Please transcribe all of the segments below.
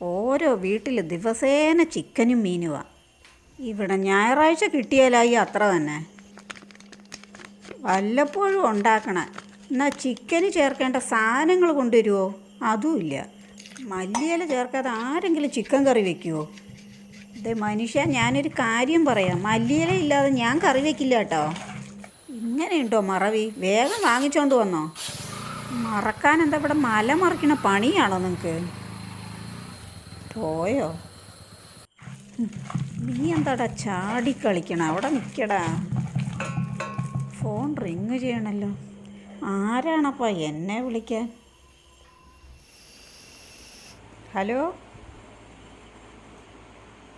ഓരോ വീട്ടിൽ ദിവസേന ചിക്കനും മീനുവാ. ഇവിടെ ഞായറാഴ്ച കിട്ടിയാലായി അത്ര തന്നെ. വല്ലപ്പോഴും ഉണ്ടാക്കണം. എന്നാൽ ചിക്കന് ചേർക്കേണ്ട സാധനങ്ങൾ കൊണ്ടുവരുമോ അതുമില്ല മല്ലിയില ചേർക്കാതെ ആരെങ്കിലും ചിക്കൻ കറി വെക്കുമോ അതെ മനുഷ്യ ഞാനൊരു കാര്യം പറയാം. മല്ലിയില ഇല്ലാതെ ഞാൻ കറി വെക്കില്ല കേട്ടോ. ഇങ്ങനെയുണ്ടോ മറവി? വേഗം വാങ്ങിച്ചോണ്ട് വന്നോ. മറക്കാൻ എന്താ ഇവിടെ മല മറിക്കണ പണിയാണോ നിങ്ങൾക്ക് പോയോ? നീ എന്താടാ ചാടി കളിക്കണ? അവിടെ നിൽക്കടാ ഫോൺ റിങ് ചെയ്യണല്ലോ. ആരാണപ്പാ എന്നെ വിളിക്കാൻ? ഹലോ?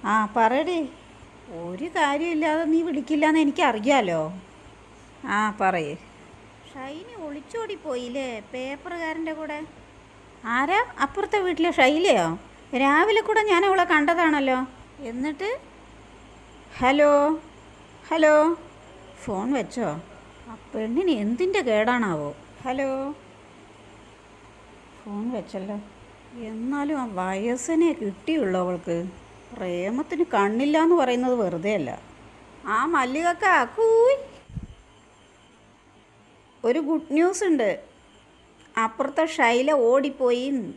ആ പറയടി. ഒരു കാര്യമില്ലാതെ നീ വിളിക്കില്ലെന്ന് എനിക്കറിയാലോ. ആ പറയേ. ഷൈനി ഒളിച്ചോടി പോയില്ലേ പേപ്പറുകാരന്റെ കൂടെ? ആരാ? അപ്പുറത്തെ വീട്ടിലെ ഷൈലയോ? രാവിലെ കൂടെ ഞാൻ അവളെ കണ്ടതാണല്ലോ. എന്നിട്ട്? ഹലോ? ഹലോ? ഫോൺ വെച്ചോ? ആ പെണ്ണിന് എന്തിന്റെ കേടാണാവോ? ഹലോ? ഫോൺ വെച്ചല്ലോ. എന്നാലും ആ വയസ്സിനെ കിട്ടിയുള്ളൂ അവൾക്ക്. പ്രേമത്തിന് കണ്ണില്ല എന്ന് പറയുന്നത് വെറുതെ അല്ല ആ മല്ലികക്ക കൂയ്. ഒരു ഗുഡ് ന്യൂസ് ഉണ്ട്. അപ്പുറത്തെ ഷൈല ഓടിപ്പോയി.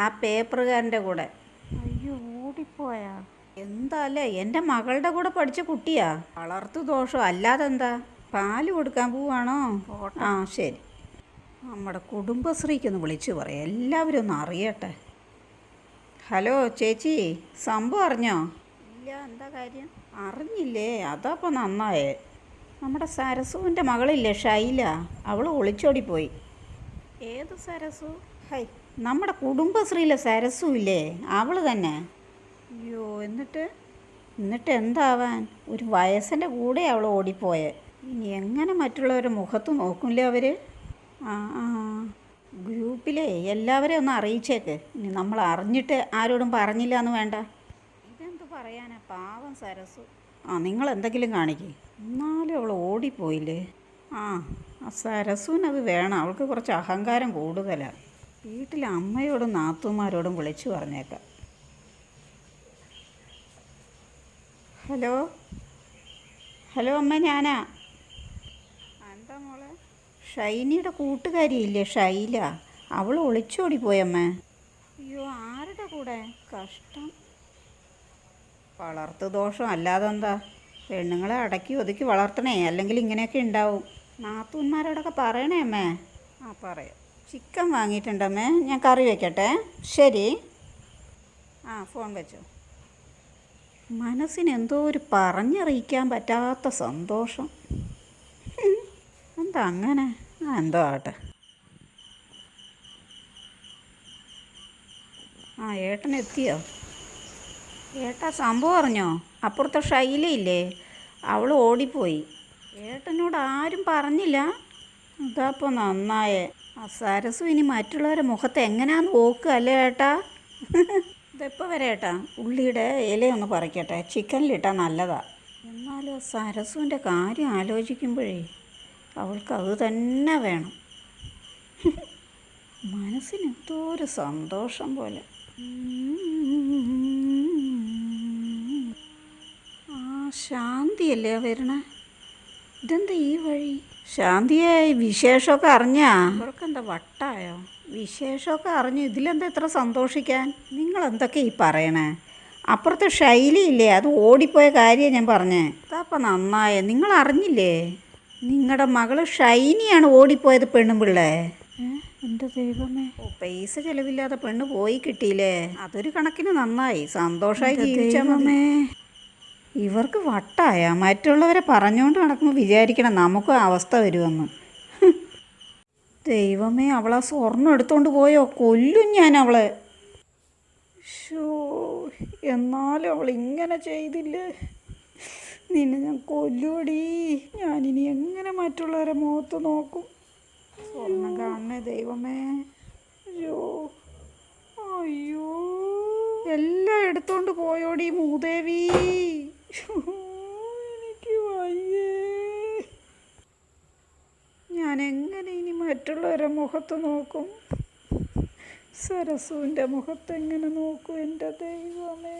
ആ പേപ്പറുകാരന്റെ കൂടെ. അയ്യോ ഓടിപ്പോയാ. എന്താല്ലേ എന്റെ മകളുടെ കൂടെ പഠിച്ച കുട്ടിയാ. വളർത്തു ദോഷം അല്ലാതെന്താ? പാൽ കൊടുക്കാൻ പോവാണോ? ആ ശരി. നമ്മുടെ കുടുംബശ്രീക്കൊന്ന് വിളിച്ചു പറയാം. എല്ലാവരും ഒന്ന് അറിയട്ടെ. ഹലോ ചേച്ചി സംഭവം അറിഞ്ഞോ? ഇല്ല എന്താ കാര്യം? അറിഞ്ഞില്ലേ അതപ്പോൾ നന്നായേ. നമ്മുടെ സരസുവിന്റെ മകളില്ലേ ഷൈല? അവൾ ഒളിച്ചോടിപ്പോയി. ഏത് സരസു? ഹൈ നമ്മുടെ കുടുംബശ്രീയിലെ സരസു ഇല്ലേ? അവൾ തന്നെ. അയ്യോ എന്നിട്ട്? എന്നിട്ട് എന്താവാൻ? ഒരു വയസ്സിന്റെ കൂടെ അവൾ ഓടിപ്പോയെ. ഇനി എങ്ങനെ മറ്റുള്ളവരുടെ മുഖത്ത് നോക്കില്ലേ അവർ ആ ആ. ഗ്രൂപ്പിലെ എല്ലാവരെയും ഒന്ന് അറിയിച്ചേക്ക്. ഇനി നമ്മൾ അറിഞ്ഞിട്ട് ആരോടും പറഞ്ഞില്ല എന്ന് വേണ്ട. ഇതെന്ത് പറയാനാ? പാവം സരസു ആ നിങ്ങൾ എന്തെങ്കിലും കാണിക്കേ. എന്നാലും അവൾ ഓടിപ്പോയില്ലേ? ആ ആ സരസുവിനത് വേണം. അവൾക്ക് കുറച്ച് അഹങ്കാരം കൂടുതലാണ് വീട്ടിലെ അമ്മയോടും നാത്തുമാരോടും വിളിച്ചു പറഞ്ഞേക്കാം. ഹലോ? ഹലോ അമ്മ ഞാനാ? എന്താ മോളെ? ഷൈനിയുടെ കൂട്ടുകാരിയില്ലേ ഷൈല? അവൾ ഒളിച്ചോടി പോയമ്മ അയ്യോ ആരുടെ കൂടെ? കഷ്ടം. വളർത്തു ദോഷം അല്ലാതെ എന്താ? പെണ്ണുങ്ങളെ അടക്കി ഒതുക്കി വളർത്തണേ അല്ലെങ്കിൽ ഇങ്ങനെയൊക്കെ ഉണ്ടാവും. നാത്തൂന്മാരോടൊക്കെ പറയണേ അമ്മേ. ആ പറയാം. ചിക്കൻ വാങ്ങിയിട്ടുണ്ടമ്മേ. ഞാൻ കറി വെക്കട്ടെ. ശരി. ആ ഫോൺ വെച്ചോ. മനസ്സിന് എന്തോ ഒരു പറഞ്ഞറിയിക്കാൻ പറ്റാത്ത സന്തോഷം. എന്താ അങ്ങനെ? എന്തോ ആട്ടെ ആ ഏട്ടൻ എത്തിയോ? ഏട്ടാ സംഭവം അറിഞ്ഞോ? അപ്പുറത്തെ ഷൈലയില്ലേ അവൾ ഓടിപ്പോയി. ഏട്ടനോട് ആരും പറഞ്ഞില്ല. ഇതാപ്പോൾ നന്നായേ. ആ സരസു ഇനി മറ്റുള്ളവരെ മുഖത്ത് എങ്ങനെയാന്ന് നോക്കുക അല്ലേ ഏട്ടാ? ഇതെപ്പോൾ വരെ ഏട്ടാ? ഉള്ളിയുടെ ഇലയൊന്ന് പറിക്കട്ടെ. ചിക്കനിലിട്ടാൽ നല്ലതാ. എന്നാലും സരസുവിന്റെ കാര്യം ആലോചിക്കുമ്പോഴേ അവൾക്ക് അത് തന്നെ വേണം. മനസ്സിന് എന്തോ ഒരു സന്തോഷം പോലെ. ആ ശാന്തിയല്ലേ വരണേ ഇതെന്താ ഈ വഴി? ശാന്തിയെ വിശേഷമൊക്കെ അറിഞ്ഞാ? ഇവർക്കെന്താ വട്ടായോ? വിശേഷമൊക്കെ അറിഞ്ഞു. ഇതിലെന്താ ഇത്ര സന്തോഷിക്കാൻ? നിങ്ങൾ എന്തൊക്കെ ഈ പറയണേ? അപ്പുറത്തെ ശൈലിയില്ലേ അത് ഓടിപ്പോയ കാര്യം ഞാൻ പറഞ്ഞേ. അതപ്പം നന്നായേ. നിങ്ങൾ അറിഞ്ഞില്ലേ നിങ്ങളുടെ മകൾ ഷൈനിയാണ് ഓടിപ്പോയത് പെണ്ണുമ്പിള്ളേ. എന്റെ ദൈവമേ. ഓ പൈസ ചെലവില്ലാതെ പെണ്ണ് പോയി കിട്ടിയില്ലേ? അതൊരു കണക്കിന് നന്നായി. സന്തോഷമായി ജീവിച്ചാ ഇവർക്ക് വട്ടായ. മറ്റുള്ളവരെ പറഞ്ഞുകൊണ്ട് നടക്കുമ്പോൾ വിചാരിക്കണം നമുക്ക് അവസ്ഥ വരുമെന്ന്. ദൈവമേ അവളാ സ്വർണം എടുത്തുകൊണ്ട് പോയോ? കൊല്ലും ഞാൻ അവളെ. ഷോ എന്നാലും അവൾ ഇങ്ങനെ ചെയ്തില്ലേ? നിന്നെ ഞാൻ കൊല്ലുവടി. ഞാനിനി എങ്ങനെ മറ്റുള്ളവരെ മുഖത്ത് നോക്കും? സ്വർണം കാണണേ ദൈവമേ. അയ്യോ അയ്യോ. എല്ലാം എടുത്തോണ്ട് പോയോടി മൂദേവി. എനിക്ക് വയ്യേ. ഞാൻ എങ്ങനെ ഇനി മറ്റുള്ളവരെ മുഖത്ത് നോക്കും? സരസുവിന്റെ മുഖത്തെങ്ങനെ നോക്കും എന്റെ ദൈവമേ?